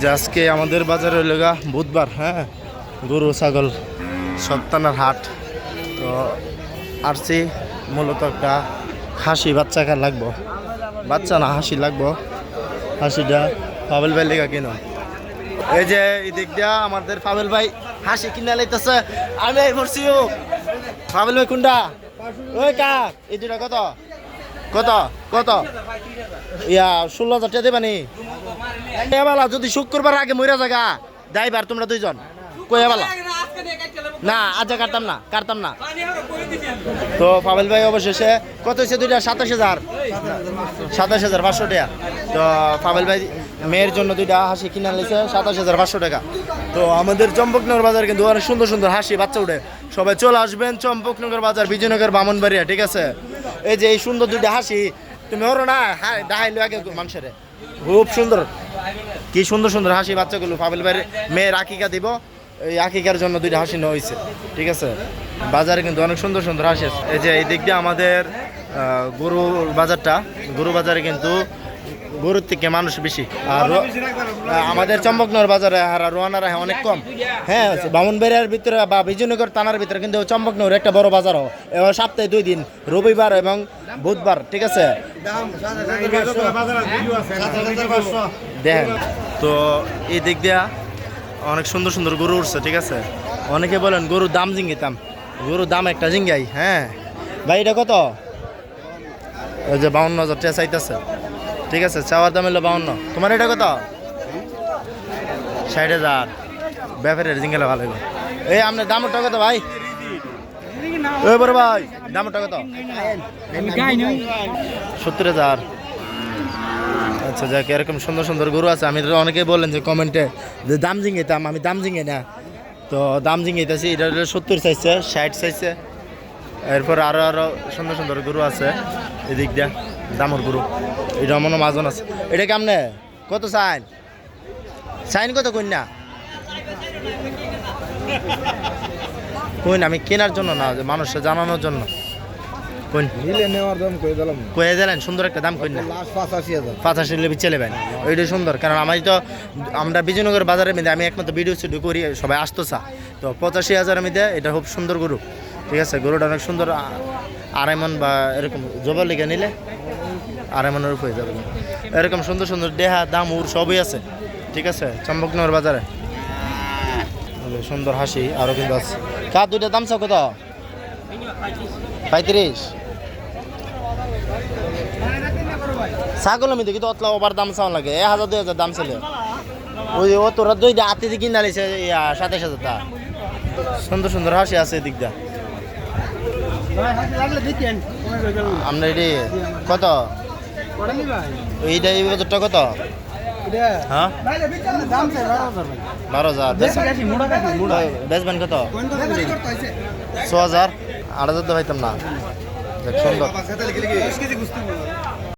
যে আজকে আমাদের বাজারে হইল গা বুধবার হ্যাঁ? গরু, ছাগল সপ্তাহের হাট। তো আসছি মূলত একটা হাসি বাচ্চা কার লাগবো। বাচ্চা না, হাসি লাগবো। হাসিটা পাবেল ভাই লেগা কিনো। এই যে এই দিক দিয়া আমাদের পাবেল ভাই হাসি কিনা লাইতেছে, আমি পড়ছি পাবেল ভাই কোনটা? ওই কাক, এই দুটা কত? কত? কত? ইয়া, ষোলো হাজার টাকা দেবানি? এবালা যদি শুক্রবার আগে মইরা জায়গা ড্রাইভার তোমরা দুইজন। কই এবালা না, আজ কাটতাম না কাটতাম না। তো পাবেল ভাই অবশেষে, কত হয়েছে দুইটা? সাতাশ হাজার। সাতাশ হাজার পাঁচশো টাকা। তো পাবেল ভাই মেয়ের জন্য দুইটা হাসি কিনে নিয়েছে সাতাশ হাজার পাঁচশো টাকা। তো আমাদের চম্পকনগর বাজার কিন্তু অনেক সুন্দর সুন্দর হাসি, বাচ্চা উঠে। সবাই চলে আসবেন চম্পকনগর বাজার, বিজয়নগর, বামনবাড়িয়া, ঠিক আছে? এই যে এই সুন্দর দুইটা হাসি, তুমি ওরো না দেখাইলো আগে মানুষের। খুব সুন্দর। কি সুন্দর সুন্দর হাসি বাচ্চাগুলো পাবেল ভাইয়ের মেয়ের আকিকা দিব। এই আকিকার জন্য দুইটা হাসি নেওয়া হয়েছে ঠিক আছে? বাজারে কিন্তু অনেক সুন্দর সুন্দর হাসি আছে। এই যে এই দিক দিয়ে আমাদের গরু বাজারটা গরু বাজারে কিন্তু গরুর থেকে মানুষ বেশি। আর আমাদের চম্পকনগর বাজারে আর রোয়ানারা অনেক কম। হ্যাঁ বামুনবাড়িয়ার ভিতরে বা বিজয়নগর থানার ভিতরে কিন্তু চম্পকনগর একটা বড় বাজার হয়। সপ্তাহে দুই দিন রবিবার এবং বুধবার ঠিক আছে? দেখেন তো এই দিক দিয়া অনেক সুন্দর সুন্দর গরু উঠছে ঠিক আছে? অনেকে বলেন গরুর দাম জিঙ্গিতাম গরুর দাম একটা জিঙ্গাই হ্যাঁ? ভাই এটা কত? ওই যে বাউন্ন হাজার টাকা চাইতেছে। ঠিক আছে, চাওয়ার দাম হলো বাউন্ন। তোমার এটা কত? ষাট হাজার। ব্যাপারের জিঙ্গেলে ভালো এই আপনার দামটা কত ভাই? ওই বড় ভাই, দামটা কত? সত্তর হাজার। আচ্ছা যাক, এরকম সুন্দর সুন্দর গরু আছে। আমি তো অনেকেই বললেন যে কমেন্টে যে দাম জিঙ্গিতাম আমি দাম জিঙ্গে না। তো দাম জিঙ্গিতেছি এটা সত্তর চাইছে, ষাট চাইছে। এরপর আরও আরও সুন্দর সুন্দর গরু আছে। এদিক দিয়া। দামর গরু। এটা মনে মাজন আছে। এটা কেমনে? কত সাইন সাইন কত কন্যা কইন আমি কেনার জন্য না মানুষকে জানানোর জন্য। কইন। নিলে নেওয়ার দাম করে দিলাম। কয়ে দিলেন সুন্দর একটা দাম কইন না। পাঁচাশি হাজার। পাঁচাশি লেবি চলে বেন ওইটা সুন্দর কারণ আমি তো আমরা বিজয়নগর বাজারের মধ্যে আমি একমাত্র ভিডিও স্টুডিও করি সবাই আসতো চা। তো পঁচাশি হাজারের মধ্যে এটা খুব সুন্দর গরু। ঠিক আছে গরুটা অনেক সুন্দর আ- আড়াই মন বা এরকম জবর লিখে নিলে। আড়াই মনের উপরে যাবে। এরকম সুন্দর সুন্দর দেহা দাম উর সবই আছে। ঠিক আছে? চম্পকনগর বাজারে। সুন্দর হাসি আরও কিন্তু আছে। কার দুইটা দাম চাও কত? পঁয়ত্রিশ। ছাগল আমি দেখি তো অতলা ওভার দাম চাওয়া লাগে। এক হাজার দুই হাজার দাম ছিল। ওই ও তোরা দুই হাতে দিয়ে কিনে আলিছে সাতাইশ হাজার টা। সুন্দর সুন্দর হাসি আছে এদিক দা আমরা এটি কত? এইটা এই বাজারটা কত? হ্যাঁ? বারো হাজার। বেচবেন কত? ছ হাজার। আট হাজার তো পাইতাম না। সুন্দর।